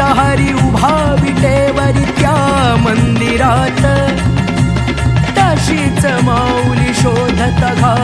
हरी उभा विटेवरी त्या मंदिरात. तशीच माऊली शोधत घा